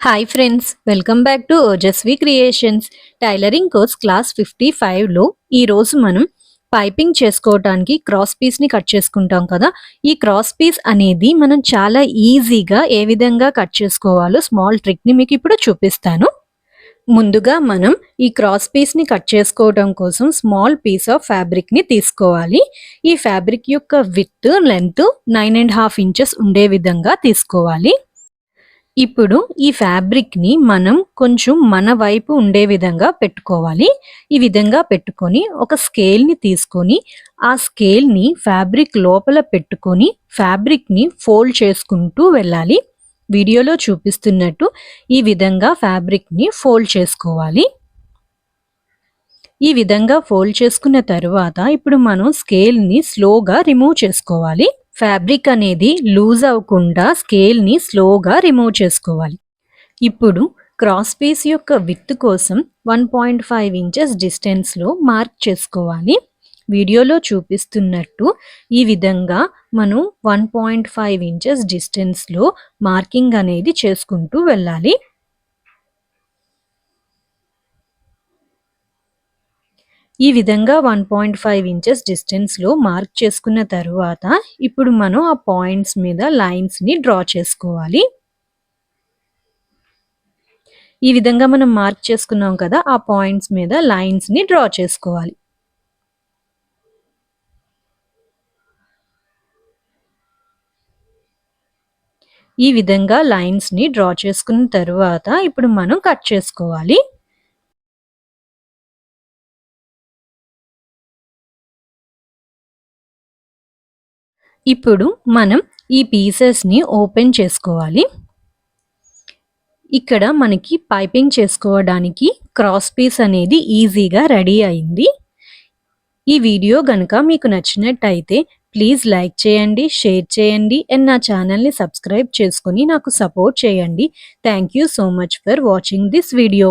Hi friends welcome back to Ojaswi creations tailoring course class fifty ఫైవ్లో ఈరోజు మనం piping చేసుకోవటానికి క్రాస్ పీస్ని కట్ చేసుకుంటాం కదా. ఈ క్రాస్ పీస్ అనేది మనం చాలా ఈజీగా ఏ విధంగా కట్ చేసుకోవాలో స్మాల్ ట్రిక్ని మీకు ఇప్పుడు చూపిస్తాను. ముందుగా మనం ఈ క్రాస్ పీస్ని కట్ చేసుకోవడం కోసం స్మాల్ పీస్ ఆఫ్ ఫ్యాబ్రిక్ని తీసుకోవాలి. ఈ ఫ్యాబ్రిక్ యొక్క width length nine and half inches ఉండే విధంగా తీసుకోవాలి. ఇప్పుడు ఈ ఫ్యాబ్రిక్ని మనం కొంచెం మన వైపు ఉండే విధంగా పెట్టుకోవాలి. ఈ విధంగా పెట్టుకొని ఒక స్కేల్ని తీసుకొని ఆ స్కేల్ని ఫ్యాబ్రిక్ లోపల పెట్టుకొని ఫ్యాబ్రిక్ని ఫోల్డ్ చేసుకుంటూ వెళ్ళాలి. వీడియోలో చూపిస్తున్నట్టు ఈ విధంగా ఫ్యాబ్రిక్ని ఫోల్డ్ చేసుకోవాలి. ఈ విధంగా ఫోల్డ్ చేసుకున్న తర్వాత ఇప్పుడు మనం స్కేల్ని స్లోగా రిమూవ్ చేసుకోవాలి. ఫ్యాబ్రిక్ అనేది లూజ్ అవ్వకుండా స్కేల్ని స్లోగా రిమూవ్ చేసుకోవాలి. ఇప్పుడు క్రాస్ పీస్ యొక్క విత్ కోసం వన్ పాయింట్ ఫైవ్ ఇంచెస్ డిస్టెన్స్లో మార్క్ చేసుకోవాలి. వీడియోలో చూపిస్తున్నట్టు ఈ విధంగా మనం వన్ పాయింట్ ఫైవ్ ఇంచెస్ డిస్టెన్స్లో మార్కింగ్ అనేది చేసుకుంటూ వెళ్ళాలి. ఈ విధంగా వన్ పాయింట్ ఫైవ్ ఇంచెస్ డిస్టెన్స్లో మార్క్ చేసుకున్న తర్వాత ఇప్పుడు మనం ఆ పాయింట్స్ మీద లైన్స్ని డ్రా చేసుకోవాలి. ఈ విధంగా మనం మార్క్ చేసుకున్నాం కదా ఆ పాయింట్స్ మీద లైన్స్ని డ్రా చేసుకోవాలి. ఈ విధంగా లైన్స్ని డ్రా చేసుకున్న తర్వాత ఇప్పుడు మనం కట్ చేసుకోవాలి. ఇప్పుడు మనం ఈ పీసెస్ని ఓపెన్ చేసుకోవాలి. ఇక్కడ మనకి పైపింగ్ చేసుకోవడానికి క్రాస్ పీస్ అనేది ఈజీగా రెడీ అయింది. ఈ వీడియో కనుక మీకు నచ్చినట్టయితే ప్లీజ్ లైక్ చేయండి షేర్ చేయండి అండ్ నా ఛానల్ని సబ్స్క్రైబ్ చేసుకుని నాకు సపోర్ట్ చేయండి. Thank you so much for watching this video